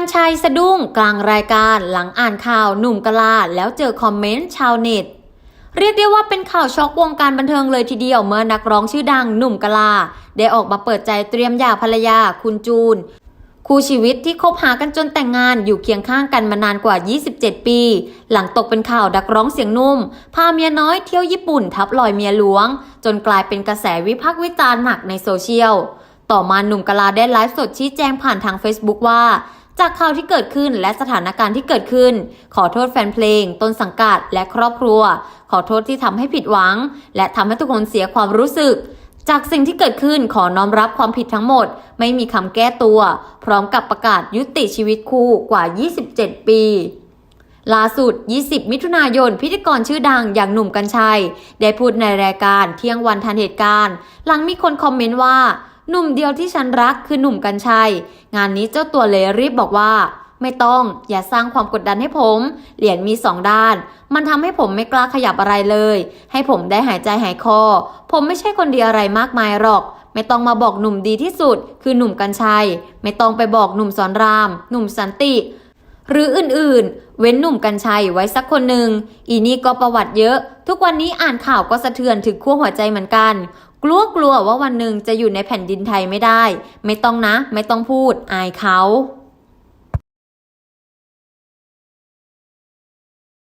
ันชัยสะดุ้งกลางรายการหลังอ่านข่าวหนุ่มกะลาแล้วเจอคอมเมนต์ชาวเน็ต เรียกได้ว่าเป็นข่าวช็อกวงการบันเทิงเลยทีเดียวเมื่อนักร้องชื่อดังหนุ่มกะลา ได้ออกมาเปิดใจเตรียมหย่าภรรยาคุณจูน คู่ชีวิตที่คบหากันจนแต่งงานอยู่เคียงข้างกันมานานกว่า 27 ปี หลังตกเป็นข่าวดักร้องเสียงนุ่ม พาเมียน้อยเที่ยวญี่ปุ่นทับลอยเมียหลวง จนกลายเป็นกระแสวิพากษ์วิจารณ์หนักในโซเชียลต่อมาหนุ่มกะลาได้ไลฟ์สดชี้แจงผ่านทาง Facebook ว่า จากข่าวที่เกิดขึ้นและสถานการณ์ที่เกิดขึ้น ขอโทษแฟนเพลง ต้นสังกัด และครอบครัว ขอโทษที่ทำให้ผิดหวัง และทำให้ทุกคนเสียความรู้สึก จากสิ่งที่เกิดขึ้นขอน้อมรับความผิดทั้งหมด ไม่มีคำแก้ตัว พร้อมกับประกาศยุติชีวิตคู่กว่า 27 ปีล่าสุด 20 มิถุนายน พิธีกรชื่อดังอย่างหนุ่มกัญชัย ได้พูดในรายการเที่ยงวันทันเหตุการณ์ หลังมีคนคอมเมนต์ว่า หนุ่มเดียวที่ฉันรักคือหนุ่มกัญชัย งานนี้เจ้าตัวเลยรีบบอกว่า ไม่ต้องอย่าสร้างความกดดันให้ผม เหรียญมีสองด้าน มันทำให้ผมไม่กล้าขยับอะไรเลย ให้ผมได้หายใจหายคอ ผมไม่ใช่คนดีอะไรมากมายหรอกไม่ต้องมาบอกหนุ่มดีที่สุด คือหนุ่มกัญชัย ไม่ต้องไปบอกหนุ่มสอนราม หนุ่มสันติ หรืออื่นๆ เว้นหนุ่มกัญชัยไว้สักคนหนึ่งอีนี่ก็ประวัติเยอะ ทุกวันนี้อ่านข่าวก็สะเทือนถึงขั้วหัวใจเหมือนกัน กลัวกลัวว่าวันหนึ่งจะอยู่ในแผ่นดินไทยไม่ได้ ไม่ต้องนะ ไม่ต้องพูด อายเขา